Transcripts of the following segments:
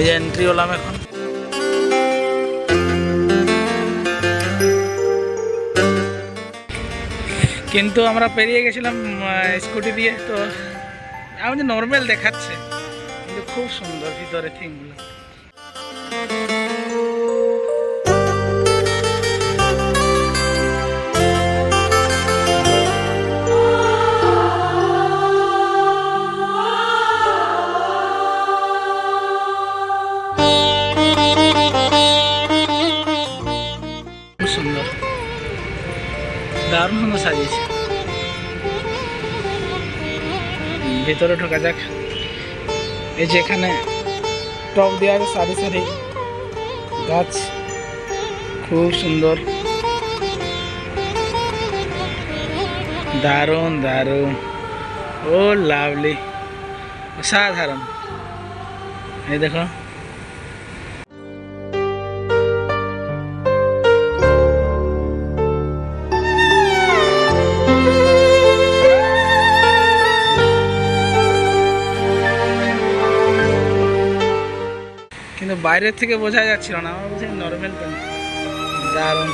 এই এন্ট্রি হলাম এখন। কিন্তু আমরা পেরিয়ে গেছিলাম স্কুটি দিয়ে, তো আমাদের নর্মাল দেখাচ্ছে, কিন্তু খুব সুন্দর ভিতরে থিমগুলো দারুণ সাজিয়েছে। ভেতরে ঢোকা যাক। এই যে এখানে টপ দেওয়া আছে সারি সারি গাছ, খুব সুন্দর। দারুণ দারুণ। ও লাভলি, অসাধারণ। এই দেখো। কিন্তু বাইরের থেকে বোঝা যাচ্ছিল না আমার বলছি নর্মাল পেন দারুণ।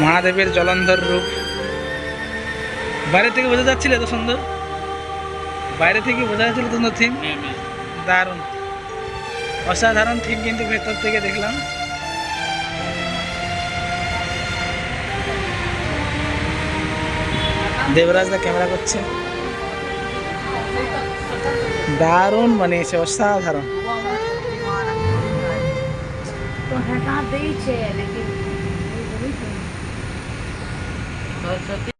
মহাদেবের জলন্ধর রূপ। বাইরে থেকে বোঝা যাচ্ছিল এত সুন্দর? বাইরে থেকে বোঝা যাচ্ছিল সুন্দর থিম দারুণ। অসাধারণ থিম কিন্তু ভেতর থেকে দেখলাম। দেবরাজ দা ক্যামেরা করছে। দারুণ বানিয়েছে অসাধারণ হঠাৎ দিয়েছে